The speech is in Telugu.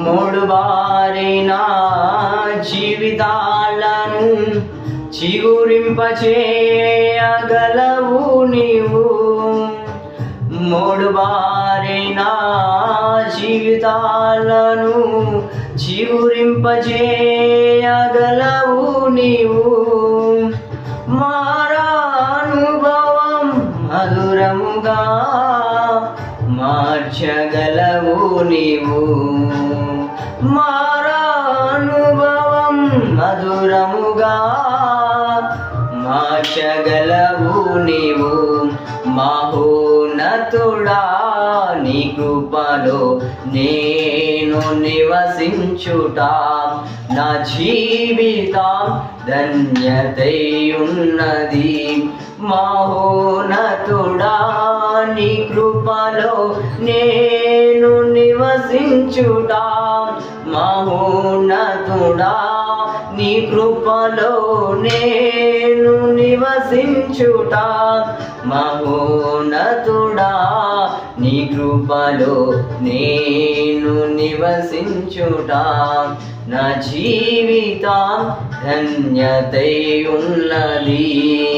మూడు బారిన జీవితాలను చిగురింపచేయగలవు నీవు. మూడు బారిన జీవితాలను చిగురింపచేయగలవు నీవు. మారానుభవం మధురముగా మార్చగలవు నీవు. మారానుభవం మధురముగా మార్చగలవు నీవు. మహోనతుడా నీ కృపలో నేను నివసించుట. నా జీవితం ధన్యతయున్నది. మహోనతుడా నీ కృపలో నేను నివసించుట మహోన్నతుడా. నీ కృపలో నేను నివసించుట మహోన్నతుడా. నీ కృపలో నేను నివసించుట నా జీవితం ధన్యతై ఉన్నది.